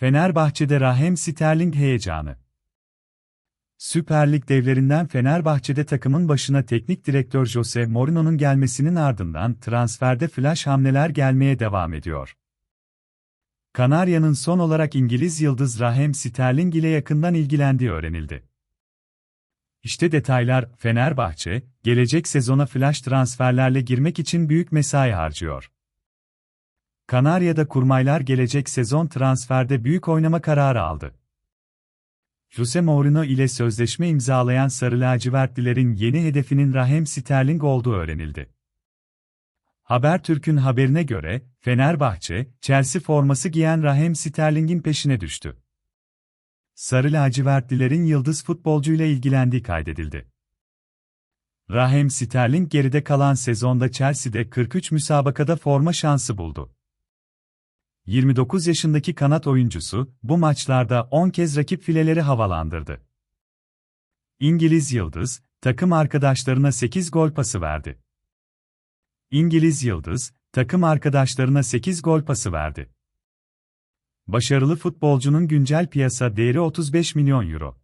Fenerbahçe'de Raheem Sterling heyecanı. Süper Lig devlerinden Fenerbahçe'de takımın başına teknik direktör Jose Mourinho'nun gelmesinin ardından transferde flash hamleler gelmeye devam ediyor. Kanarya'nın son olarak İngiliz yıldız Raheem Sterling ile yakından ilgilendiği öğrenildi. İşte detaylar, Fenerbahçe, gelecek sezona flash transferlerle girmek için büyük mesai harcıyor. Kanarya'da kurmaylar gelecek sezon transferde büyük oynama kararı aldı. Jose Mourinho ile sözleşme imzalayan Sarı Lacivertlilerin yeni hedefinin Raheem Sterling olduğu öğrenildi. Habertürk'ün haberine göre, Fenerbahçe, Chelsea forması giyen Raheem Sterling'in peşine düştü. Sarı lacivertlilerin yıldız futbolcuyla ilgilendiği kaydedildi. Raheem Sterling geride kalan sezonda Chelsea'de 43 müsabakada forma şansı buldu. 29 yaşındaki kanat oyuncusu, bu maçlarda 10 kez rakip fileleri havalandırdı. İngiliz Yıldız, takım arkadaşlarına 8 gol pası verdi. İngiliz Yıldız, takım arkadaşlarına 8 gol pası verdi. Başarılı futbolcunun güncel piyasa değeri 35 milyon euro.